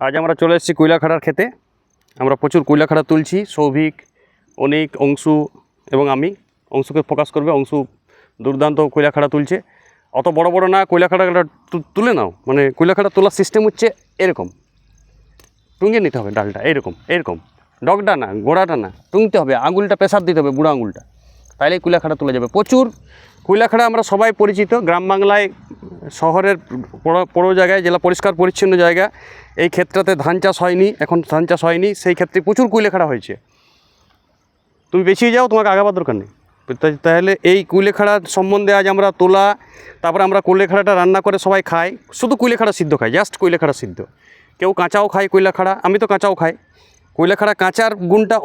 আজ আমরা চলে এসেছি কৈলাখাড়ার খেতে আমরা প্রচুর কৈলাখাড়া তুলছি, সৌভিক, অনিক, অংশু এবং আমি। অংশুকে ফোকাস করবে, অংশু দুর্দান্ত কৈলাখাড়া তুলছে। অত বড় বড় না কৈলাখাড়া তু- তুলে নাও। মানে কৈলাখাড়া তোলার সিস্টেম হচ্ছে এরকম। টুঙ্গে নিতে হবে ডালটা, এরকম এরকম। ডগটা না, গোড়াটা না টুংতে হবে। আঙুলটা, প্রেসার দিতে হবে, বুড়ো আঙুলটা। তাইলে কুইলাখাড়া তুলে যাবে। প্রচুর কুইলাখাড়া আমরা সবাই পরিচিত, গ্রাম বাংলায়, শহরের বড় জায়গায়, জেলা পরিষ্কার পরিচ্ছন্ন জায়গা। এই ক্ষেত্রতে ধান চাষ হয়নি, এখন ধান চাষ হয়নি, সেই ক্ষেত্রে প্রচুর কুইলেখাড়া হয়েছে। তুমি বেশিয়ে যাও, তোমাকে আগাবার দরকার নেই। তাহলে এই কুইলেখাড়া সম্বন্ধে আজ আমরা তোলা, তারপরে আমরা কুলেখাড়াটা রান্না করে সবাই খাই। শুধু কুইলেখাড়া সিদ্ধ খাই জাস্ট কুইলেখাড়া সিদ্ধ। কেউ কাঁচাও খায় কুইলেখাড়া আমি তো কাঁচাও খাই। কুইলেখাড়া কাঁচার গুণটা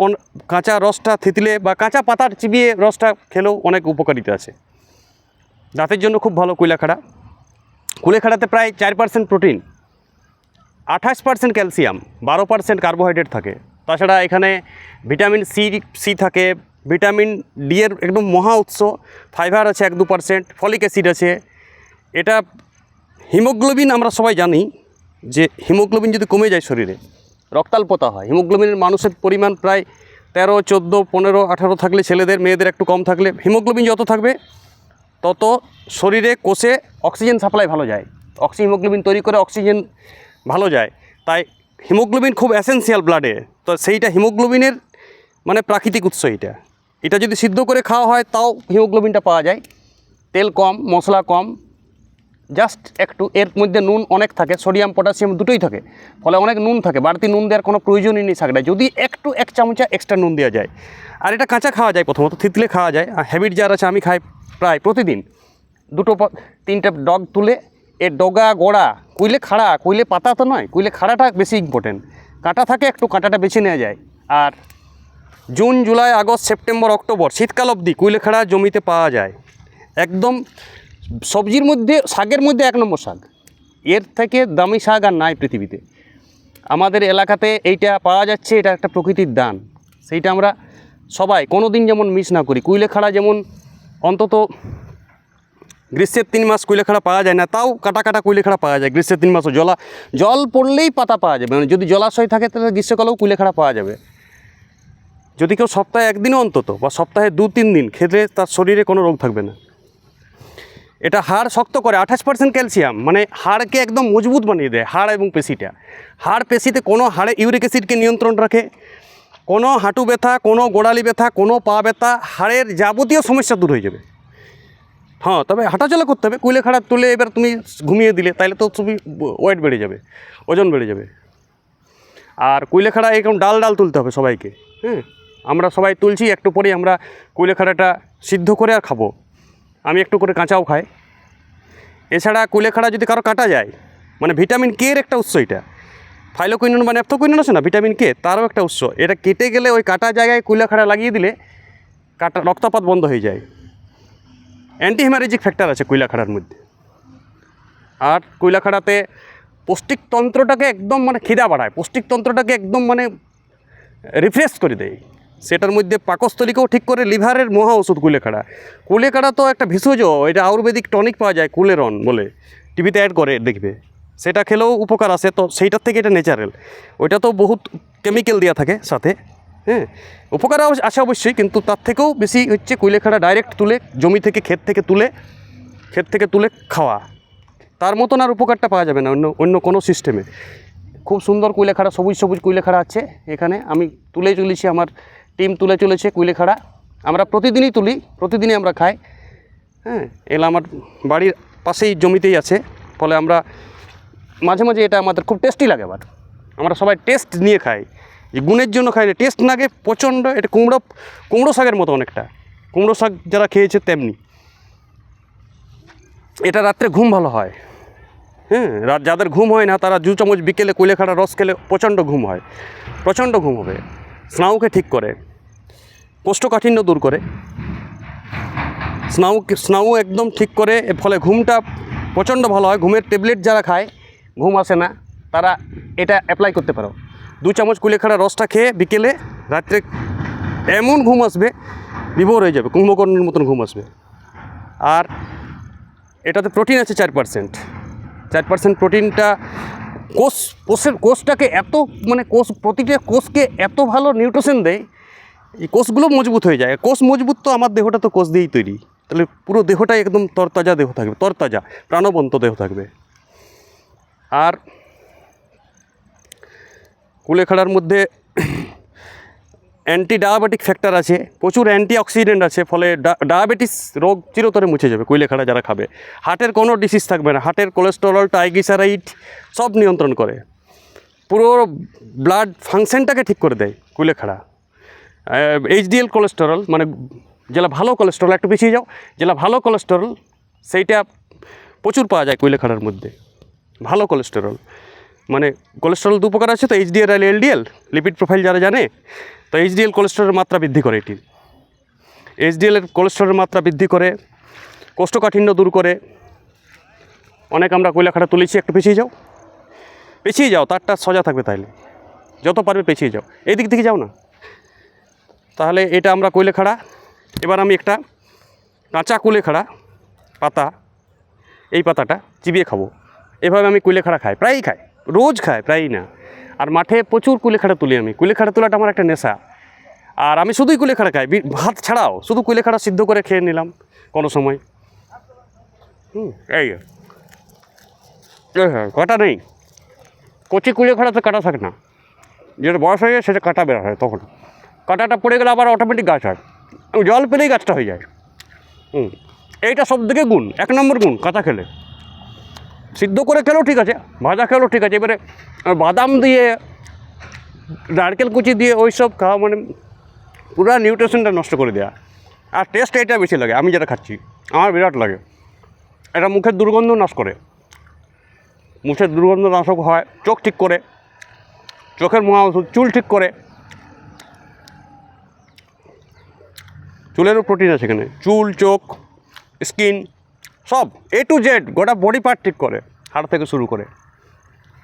কাঁচা রসটা থিতলে বা কাঁচা পাতার চিবিয়ে রসটা খেলেও অনেক উপকারিতা আছে। দাঁতের জন্য খুব ভালো কুইলেখাড়া কুলেখাড়াতে প্রায় চার পার্সেন্ট প্রোটিন, আঠাশ পার্সেন্ট ক্যালসিয়াম, বারো পার্সেন্ট কার্বোহাইড্রেট থাকে। তাছাড়া এখানে ভিটামিন সি সি থাকে, ভিটামিন ডি এর একদম মহা উৎস, ফাইবার আছে এক দু পার্সেন্ট ফলিক অ্যাসিড আছে। এটা হিমোগ্লোবিন আমরা সবাই জানি যে হিমোগ্লোবিন যদি কমে যায় শরীরে রক্তাল্পতা হয়। হিমোগ্লোবিনের মানুষের পরিমাণ প্রায় তেরো, চোদ্দ, পনেরো, আঠারো থাকলে ছেলেদের, মেয়েদের একটু কম থাকলে হিমোগ্লোবিন যত থাকবে, তত শরীরে, কোষে অক্সিজেন সাপ্লাই ভালো যায়। অক্সি হিমোগ্লোবিন তৈরি করে অক্সিজেন ভালো যায়। তাই হিমোগ্লোবিন খুব অ্যাসেন্সিয়াল ব্লাডে তো সেইটা হিমোগ্লোবিনের মানে প্রাকৃতিক উৎস এটা। এটা যদি সিদ্ধ করে খাওয়া হয়, তাও হিমোগ্লোবিনটা পাওয়া যায়। তেল কম, মশলা কম জাস্ট একটু, এর মধ্যে নুন অনেক থাকে, সোডিয়াম, পটাশিয়াম দুটোই থাকে। ফলে অনেক নুন থাকে, বাড়তি নুন দেওয়ার কোনো প্রয়োজনই নেই শাকটায় যদি একটু, এক চামচা এক্সট্রা নুন দেওয়া যায়। আর এটা কাঁচা খাওয়া যায়, প্রথমত থিতলে খাওয়া যায়। আর হ্যাবিট যার আছে, আমি খাই প্রায় প্রতিদিন। দুটো তিনটে ডগ তুলে এর ডগা, গোড়া, কুইলে খাড়া, কুইলে পাতা তো নয়, কুইলে খাড়াটা বেশি ইম্পর্টেন্ট কাঁটা থাকে, একটু কাঁটাটা বেছে নেওয়া যায়। আর June, July, August, September, October, শীতকাল অবধি কুইলে কুইলেখাড়া জমিতে পাওয়া যায়। একদম সবজির মধ্যে, শাকের মধ্যে এক নম্বর শাক। এর থেকে দামি শাক আর নাই পৃথিবীতে। আমাদের এলাকাতে এইটা পাওয়া যাচ্ছে, এটা একটা প্রকৃতির দান। সেইটা আমরা সবাই কোনো দিন যেমন মিস না করি। কুইলেখাড়া যেমন অন্তত গ্রীষ্মের তিন মাস কুইলেখাড়া পাওয়া যায় না, তাও কাটা কাটা কুইলেখাড়া পাওয়া যায় গ্রীষ্মের তিন মাসও। জলা জল পড়লেই পাতা পাওয়া যাবে। মানে যদি জলাশয় থাকে, তাহলে গ্রীষ্মকালেও কুইলেখাড়া পাওয়া যাবে। যদি কেউ সপ্তাহে একদিনও অন্তত বা সপ্তাহে দু তিন দিন খেলে তার শরীরে কোনো রোগ থাকবে না। এটা হাড় শক্ত করে আঠাশ পার্সেন্ট ক্যালসিয়াম মানে হাড়কে একদম মজবুত বানিয়ে দেয়, হাড় এবং পেশিটা। হাড় পেশিতে কোনো হাড়ে ইউরিক অ্যাসিডকে নিয়ন্ত্রণ রাখে, কোনো হাঁটু ব্যথা, কোনো গোড়ালি ব্যথা, কোনো পা ব্যথা, হাড়ের যাবতীয় সমস্যা দূর হয়ে যাবে। হ্যাঁ তবে হাঁটাচলা করতে হবে কুইলে খাড়া তুলে এবার তুমি ঘুমিয়ে দিলে তাহলে তো তুমি ওয়েট বেড়ে যাবে, ওজন বেড়ে যাবে। আর কুইলেখাড়া এরকম ডাল ডাল তুলতে হবে সবাইকে হ্যাঁ? আমরা সবাই তুলছি, একটু পরেই আমরা কুইলেখাড়াটা সিদ্ধ করে আর খাব। আমি একটু করে কাঁচাও খাই। এছাড়া কুইলেখাড়া যদি কারও কাটা যায় মানে ভিটামিন কে এর একটা উৎস এটা। ফাইলোকুইনন মানে অ্যাপথোকুইনন আছে না? ভিটামিন কে তারও একটা উৎস। এটা কেটে গেলে ওই কাটা জায়গায় কুইলেখাড়া লাগিয়ে দিলে কাটা, রক্তপাত বন্ধ হয়ে যায়। অ্যান্টি হেমারেজিক ফ্যাক্টর আছে কুইলাখাড়ার মধ্যে। আর কুইলাখাড়াতে পৌষ্টিকতন্ত্রটাকে একদম মানে খিদা বাড়ায়। পৌষ্টিকতন্ত্রটাকে একদম মানে রিফ্রেশ করে দেয়। সেটার মধ্যে পাকস্থলীকেও ঠিক করে লিভারের মহা ওষুধ কুলেখাড়া। কুলেখাড়া তো একটা ভেষজ, এটা আয়ুর্বেদিক টনিক পাওয়া যায়, কুলেরন বলে। টিভিতে অ্যাড করে দেখবে। সেটা খেলেও উপকার আছে, তো সেইটার থেকে এটা ন্যাচারাল ওইটা তো বহুত কেমিক্যাল দেওয়া থাকে সাথে হ্যাঁ? উপকার আছে অবশ্যই, কিন্তু তার থেকেও বেশি হচ্ছে কুইলেখাড়া ডাইরেক্ট তুলে, জমি থেকে, ক্ষেত থেকে তুলে, ক্ষেত থেকে তুলে খাওয়া। তার মতন আর উপকারটা পাওয়া যাবে না অন্য অন্য কোনো সিস্টেমে খুব সুন্দর কুইলেখাড়া সবুজ সবুজ কুইলেখাড়া আছে এখানে। আমি তুলে চলেছি আমার টিম তুলে চলেছে কুইলেখাড়া। আমরা প্রতিদিনই তুলি, প্রতিদিনই আমরা খাই। হ্যাঁ এলা আমার বাড়ির পাশেই জমিতেই আছে। ফলে আমরা মাঝে মাঝে এটা আমাদের খুব টেস্টি লাগে আবার। আমরা সবাই টেস্ট নিয়ে খাই। যে গুণের জন্য খাই না টেস্ট লাগে প্রচণ্ড এটা কুমড়ো কুমড়ো শাকের মতো অনেকটা। কুমড়ো শাক যারা খেয়েছে তেমনি। এটা রাত্রে ঘুম ভালো হয়। হ্যাঁ রাত যাদের ঘুম হয় না, তারা দু চামচ বিকেলে কুলেখাড়া রস খেলে প্রচণ্ড ঘুম হয়। প্রচণ্ড ঘুম হবে। স্নায়ুকে ঠিক করে, কোষ্ঠকাঠিন্য দূর করে। স্নায়ু স্নায়ু একদম ঠিক করে ফলে ঘুমটা প্রচণ্ড ভালো হয়। ঘুমের ট্যাবলেট যারা খায়, ঘুম আসে না, তারা এটা অ্যাপ্লাই করতে পারো। দু চামচ কুলেখাড়া রসটা খেয়ে বিকেলে রাত্রে এমন ঘুম আসবে, বিভোর হয়ে যাবে, কুম্ভকর্ণের মতন ঘুম আসবে। আর এটাতে প্রোটিন আছে চার পার্সেন্ট চার পার্সেন্ট প্রোটিনটা কোষ, কোষের কোষটাকে এত মানে কোষ, প্রতিটা কোষকে এত ভালো নিউট্রিশন দেয়, এই কোষগুলো মজবুত হয়ে যায়। কোষ মজবুত তো আমার দেহটা তো কোষ দিয়েই তৈরি। তাহলে পুরো দেহটাই একদম তরতাজা দেহ থাকবে, তরতাজা, প্রাণবন্ত দেহ থাকবে। আর কুলেখাড়ার মধ্যে অ্যান্টি ডায়াবেটিক ফ্যাক্টর আছে, প্রচুর অ্যান্টি অক্সিডেন্ট আছে, ফলে ডায়াবেটিস রোগ চিরতরে মুছে যাবে কুইলেখাড়া যারা খাবে। হার্টের কোনো ডিসিজ থাকবে না, হার্টের কোলেস্টেরল ট্রাইগ্লিসারাইড সব নিয়ন্ত্রণ করে। পুরো ব্লাড ফাংশনটাকে ঠিক করে দেয় কুইলেখাড়া এইচডিএল কোলেস্টেরল মানে যেটা ভালো কোলেস্টেরল একটু পিছিয়ে যাও, যেটা ভালো কোলেস্টেরল সেইটা প্রচুর পাওয়া যায় কুইলেখাড়ার মধ্যে। ভালো কোলেস্টেরল মানে কোলেস্ট্রল দু প্রকার আছে তো এইচডিএল আর এলডিএল লিপিড প্রোফাইল যারা জানে, তো এইচডিএল কোলেস্ট্রলের মাত্রা বৃদ্ধি করে এটি। এইচডিএল এর কোলেস্টেরলের মাত্রা বৃদ্ধি করে, কোষ্ঠকাঠিন্য দূর করে। অনেক আমরা কয়লাখাটা তুলেছি, একটু পেছিয়ে যাও। পেছিয়ে যাও, তারটা সোজা থাকবে তাইলে। যত পারবে পেছিয়ে যাও। এই দিক থেকে যাও না। তাহলে এটা আমরা কয়লাখাড়া এবার আমি একটা কাঁচা কুলেখাড়া পাতা, এই পাতাটা চিবিয়ে খাব। এভাবে আমি কুলেখাড়া খাই, প্রায়ই খাই। রোজ খায়, প্রায়ই না। আর মাঠে প্রচুর কুলেখাড়া তুলি আমি। কুলেখাড়া তোলাটা আমার একটা নেশা। আর আমি শুধুই কুলেখাড়া খাই। ভাত ছাড়াও শুধু কুলেখাড়া সিদ্ধ করে খেয়ে নিলাম কোনো সময়। হুম, এই হ্যাঁ কাটা নেই। কচি কুলেখাড়াতে কাটা থাকে না। যেটা বয়স হয়ে যায় সেটা কাটা বের হয় তখন। কাটাটা পড়ে গেলে আবার অটোমেটিক গাছ হয়। জল পেলেই গাছটা হয়ে যায়। হুম, এইটা সব থেকে গুণ, এক নম্বর গুণ কাঁচা খেলে। সিদ্ধ করে খেলেও ঠিক আছে। ভাজা খেলেও ঠিক আছে। এবারে বাদাম দিয়ে, নারকেল কুচি দিয়ে ওই সব খাওয়া মানে পুরো নিউট্রিশনটা নষ্ট করে দেওয়া আর টেস্ট এটা বেশি লাগে, আমি যেটা খাচ্ছি, আমার বিরাট লাগে। এটা মুখের দুর্গন্ধ নাশ করে। মুখের দুর্গন্ধ নাশক হয়, চোখ ঠিক করে, চোখের মহা ওষুধ, চুল ঠিক করে। চুলেরও প্রোটিন আছে এখানে, চুল, চোখ স্কিন সব এ টু জেড গোটা বডি পার্ট ঠিক করে হাড় থেকে শুরু করে।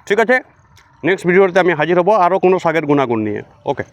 ঠিক আছে? নেক্সট ভিডিওতে আমি হাজির হব আরও কোনো শাকের গুণাগুণ নিয়ে। ওকে